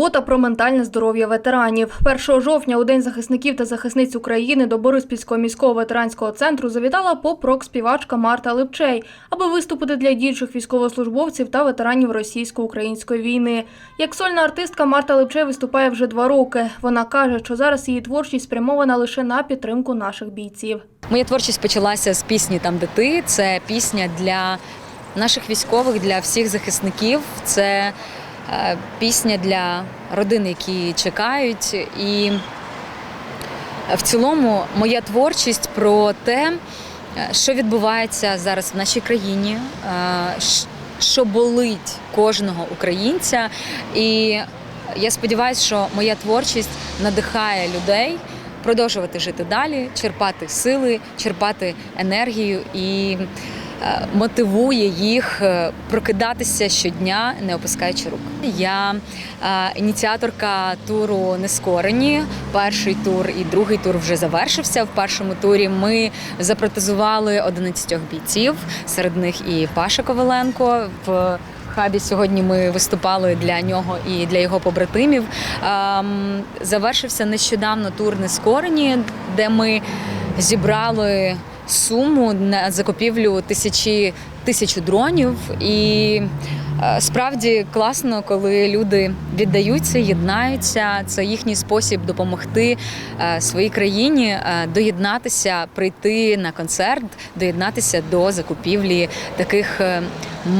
Турбота про ментальне здоров'я ветеранів. 1 жовтня у День захисників та захисниць України до Бориспільського міського ветеранського центру завітала поп-рок-співачка Марта Липчей, аби виступити для діючих військовослужбовців та ветеранів російсько-української війни. Як сольна артистка Марта Липчей виступає вже два роки. Вона каже, що зараз її творчість спрямована лише на підтримку наших бійців. Моя творчість почалася з пісні Там, де ти. Це пісня для наших військових, для всіх захисників. Це пісня для родин, які чекають. І в цілому моя творчість про те, е, що відбувається зараз в нашій країні, е, що болить кожного українця. І я сподіваюся, що моя творчість надихає людей продовжувати жити далі, черпати сили, черпати енергію і е, мотивує їх е, прокидатися щодня, не опускаючи рук. Я е, ініціаторка туру Нескорені. Перший тур і другий тур вже завершився. В першому турі ми запротезували 11 бійців, серед них і Паша Коваленко. В хабі сьогодні ми виступали для нього і для його побратимів. Ем, Завершився нещодавно тур Нескорені, де ми зібрали суму на закупівлю тисячі тисячу дронів. І е, справді класно, коли люди віддаються, єднаються. Це їхній спосіб допомогти е, своїй країні е, доєднатися, прийти на концерт, доєднатися до закупівлі таких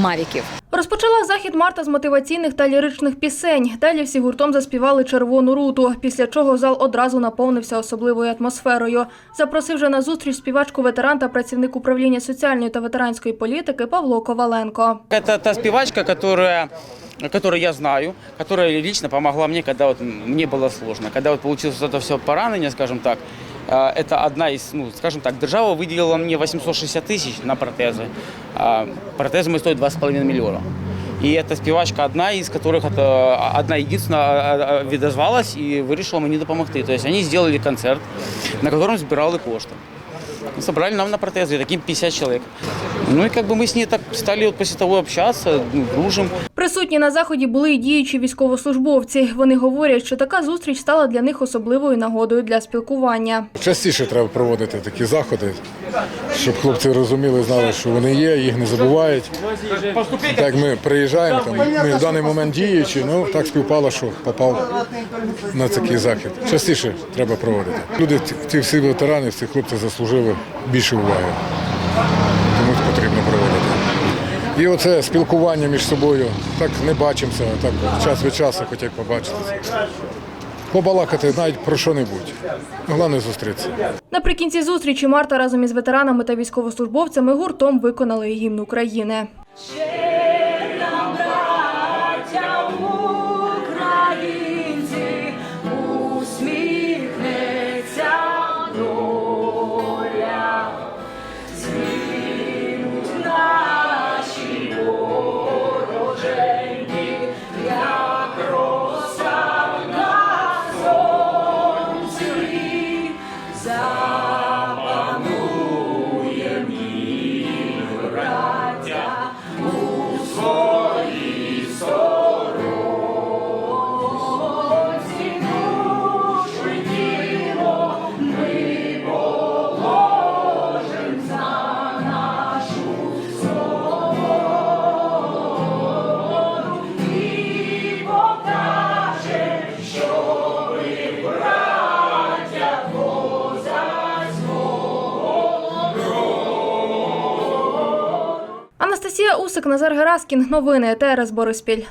мавіків. Розпочала захід Марта з мотиваційних та ліричних пісень. Далі всі гуртом заспівали червону руту, після чого зал одразу наповнився особливою атмосферою. Запросив же на зустріч співачку ветеран та працівник управління соціальної та ветеранської політики Павло Коваленко. Это та спевачка, которая которую я знаю, которая лично помогла мне, когда вот мне было сложно. Когда вот получилось вот это все поранение, скажем так, э, это одна из, ну, скажем так, держава выделила мне 860 тысяч на протезы. А протезы мои стоят 2,5 миллиона. И эта співачка одна из которых, это одна единственная відозвалась и вирішила мені допомогти. То есть они сделали концерт, на котором збирали кошти. И собрали нам на протезы, таким 50 человек. Ну и как бы мы с ней так стали вот после того общаться, ну, дружим. Присутні на заході були й діючі військовослужбовці. Вони говорять, що така зустріч стала для них особливою нагодою для спілкування. Частіше треба проводити такі заходи, щоб хлопці розуміли, знали, що вони є, їх не забувають. Так як ми приїжджаємо, там, ми в даний момент діючі, ну так співпало, що попав на такий захід. Частіше треба проводити. Люди, ці- ці всі ветерани, всі хлопці заслужили більше уваги. Тому потрібно проводити. І оце спілкування між собою. Так не бачимося, так час від часу хочуть побачитися. Побалакати навіть про що-небудь. Головне зустрітися. Наприкінці зустрічі Марта разом із ветеранами та військовослужбовцями гуртом виконали гімн України. desire. Козацького Усик, Назар Гераскін. Новини ТРС Бориспіль.